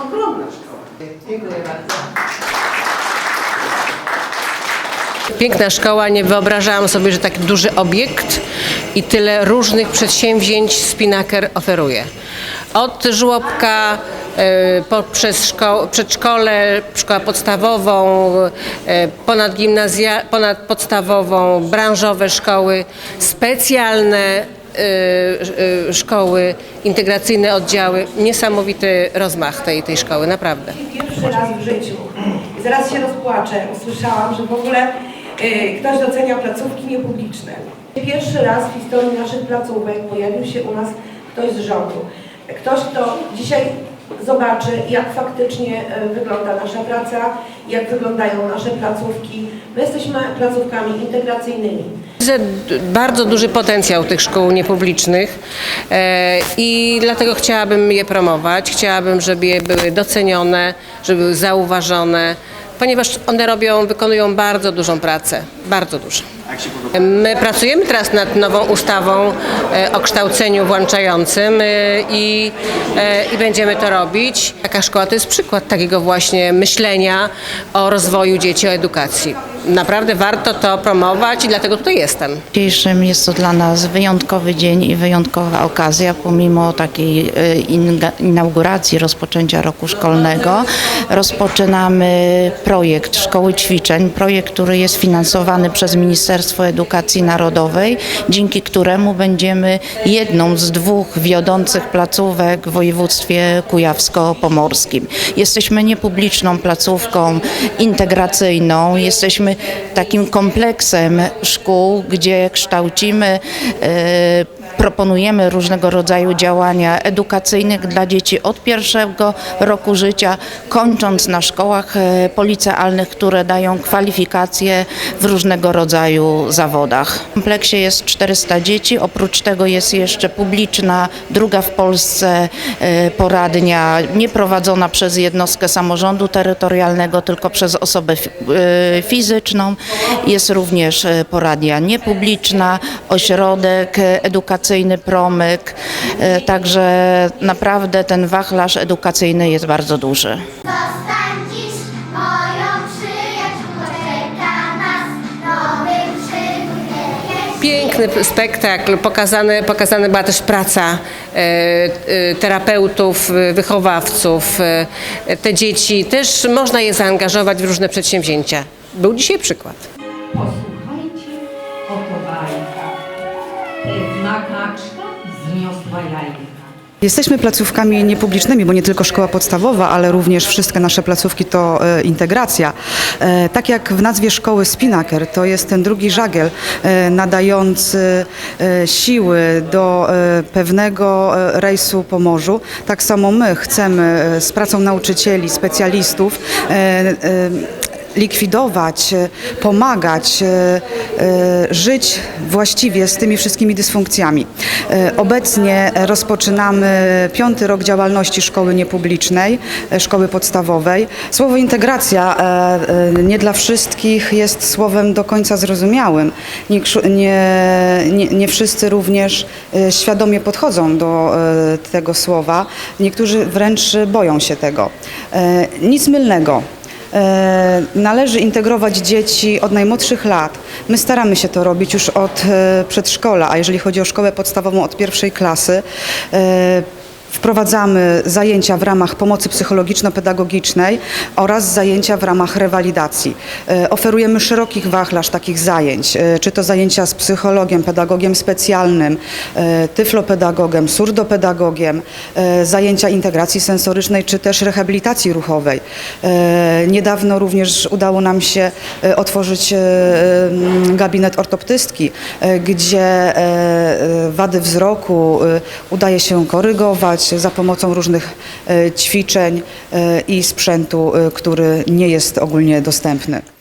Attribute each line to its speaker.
Speaker 1: ogromna szkoła. Dziękuję bardzo.
Speaker 2: Piękna szkoła, nie wyobrażałam sobie, że tak duży obiekt i tyle różnych przedsięwzięć Spinaker oferuje. Od żłobka e, poprzez szko- przedszkole, szkołę podstawową, e, ponadgimnazja, ponadpodstawową, branżowe szkoły, specjalne szkoły, integracyjne oddziały. Niesamowity rozmach tej, tej szkoły, naprawdę.
Speaker 3: Pierwszy raz w życiu, zaraz się rozpłaczę, usłyszałam, że w ogóle y, ktoś docenia placówki niepubliczne. Pierwszy raz w historii naszych placówek pojawił się u nas ktoś z rządu. Ktoś, kto dzisiaj zobaczy, jak faktycznie y, wygląda nasza praca, jak wyglądają nasze placówki. My jesteśmy placówkami integracyjnymi.
Speaker 2: Widzę bardzo duży potencjał tych szkół niepublicznych e, i dlatego chciałabym je promować. Chciałabym, żeby je były docenione, żeby były zauważone, ponieważ one robią, wykonują bardzo dużą pracę, bardzo dużą. My pracujemy teraz nad nową ustawą e, o kształceniu włączającym e, i, e, i będziemy to robić. Taka szkoła to jest przykład takiego właśnie myślenia o rozwoju dzieci, o edukacji. Naprawdę warto to promować i dlatego tutaj jestem.
Speaker 4: Dzisiejszym jest to dla nas wyjątkowy dzień i wyjątkowa okazja, pomimo takiej inauguracji rozpoczęcia roku szkolnego. Rozpoczynamy projekt Szkoły Ćwiczeń, projekt, który jest finansowany przez Ministerstwo Edukacji Narodowej, dzięki któremu będziemy jedną z dwóch wiodących placówek w województwie kujawsko-pomorskim. Jesteśmy niepubliczną placówką integracyjną, jesteśmy takim kompleksem szkół, gdzie kształcimy, e, proponujemy różnego rodzaju działania edukacyjnych dla dzieci od pierwszego roku życia, kończąc na szkołach e, policealnych, które dają kwalifikacje w różnego rodzaju zawodach. W kompleksie jest 400 dzieci, oprócz tego jest jeszcze publiczna, druga w Polsce e, poradnia, nie prowadzona przez jednostkę samorządu terytorialnego, tylko przez osobę e, fizyczną. Jest również poradnia niepubliczna, ośrodek e, edukacyjny Promyk, e, także naprawdę ten wachlarz edukacyjny jest bardzo duży.
Speaker 2: Piękny spektakl, pokazane, pokazana była też praca e, e, terapeutów, wychowawców. E, te dzieci też można je zaangażować w różne przedsięwzięcia. Był dzisiaj przykład.
Speaker 5: Posłuchajcie, oto bajka. Pewna kaczka zniosła jajka.
Speaker 6: Jesteśmy placówkami niepublicznymi, bo nie tylko szkoła podstawowa, ale również wszystkie nasze placówki to e, integracja. E, tak jak w nazwie szkoły Spinaker, to jest ten drugi żagiel e, nadający siły do pewnego rejsu po morzu. Tak samo my chcemy z pracą nauczycieli, specjalistów likwidować, e, pomagać, e, e, żyć właściwie z tymi wszystkimi dysfunkcjami. Obecnie rozpoczynamy piąty rok działalności szkoły niepublicznej, szkoły podstawowej. Słowo integracja nie dla wszystkich jest słowem do końca zrozumiałym. Nie, nie, nie, wszyscy również świadomie podchodzą do tego słowa. Niektórzy wręcz boją się tego. Nic mylnego. E, Należy integrować dzieci od najmłodszych lat. My staramy się to robić już od e, przedszkola, a jeżeli chodzi o szkołę podstawową od pierwszej klasy, e, Wprowadzamy zajęcia w ramach pomocy psychologiczno-pedagogicznej oraz zajęcia w ramach rewalidacji. E, Oferujemy szerokich wachlarz takich zajęć, e, czy to zajęcia z psychologiem, pedagogiem specjalnym, e, tyflopedagogiem, surdopedagogiem, zajęcia integracji sensorycznej, czy też rehabilitacji ruchowej. Niedawno również udało nam się otworzyć gabinet ortoptystki, gdzie wady wzroku udaje się korygować za pomocą różnych e, ćwiczeń e, i sprzętu, e, który nie jest ogólnie dostępny.